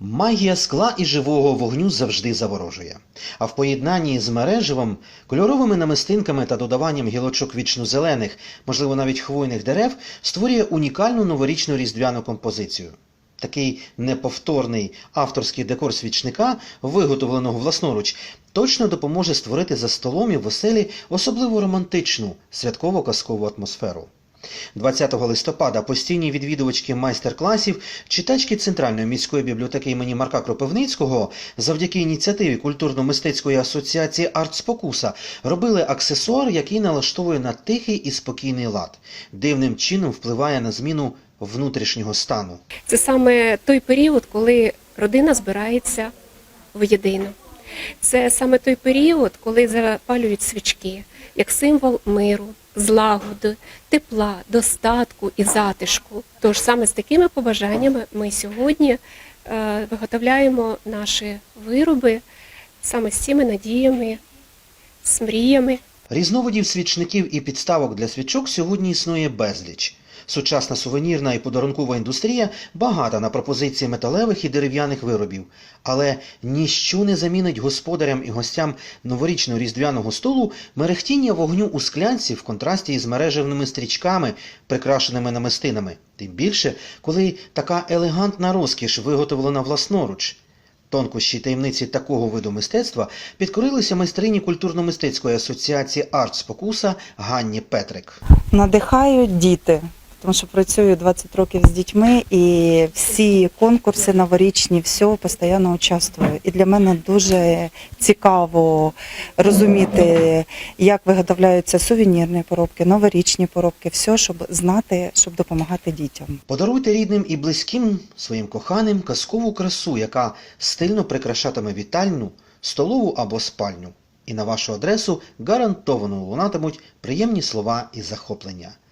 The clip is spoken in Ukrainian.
Магія скла і живого вогню завжди заворожує. А в поєднанні з мереживом, кольоровими намистинками та додаванням гілочок вічно-зелених, можливо навіть хвойних дерев, створює унікальну новорічну різдвяну композицію. Такий неповторний авторський декор свічника, виготовленого власноруч, точно допоможе створити за столом і в оселі особливо романтичну святково-казкову атмосферу. 20 листопада постійні відвідувачки майстер-класів, читачки Центральної міської бібліотеки імені Марка Кропивницького завдяки ініціативі культурно-мистецької асоціації «Артспокуса» робили аксесуар, який налаштовує на тихий і спокійний лад. Дивним чином впливає на зміну внутрішнього стану. Це саме той період, коли родина збирається воєдино. Це саме той період, коли запалюють свічки як символ миру, злагоди, тепла, достатку і затишку. Тож саме з такими побажаннями ми сьогодні е, виготовляємо наші вироби саме з цими надіями, з мріями. Різновидів свічників і підставок для свічок сьогодні існує безліч. Сучасна сувенірна і подарункова індустрія багата на пропозиції металевих і дерев'яних виробів, але ніщо не замінить господарям і гостям новорічного різдвяного столу мерехтіння вогню у склянці в контрасті із мережевними стрічками, прикрашеними намистинами. Тим більше, коли така елегантна розкіш виготовлена власноруч. Тонкощі таємниці такого виду мистецтва підкорилися майстрині культурно-мистецької асоціації «Артспокуса» Ганні Петрик. надихають діти. Тому що працюю 20 років з дітьми і всі конкурси новорічні, все постійно участвую. І для мене дуже цікаво розуміти, як виготовляються сувенірні поробки, новорічні поробки, все, щоб знати, щоб допомагати дітям. Подаруйте рідним і близьким своїм коханим казкову красу, яка стильно прикрашатиме вітальну, столову або спальню. І на вашу адресу гарантовано лунатимуть приємні слова і захоплення.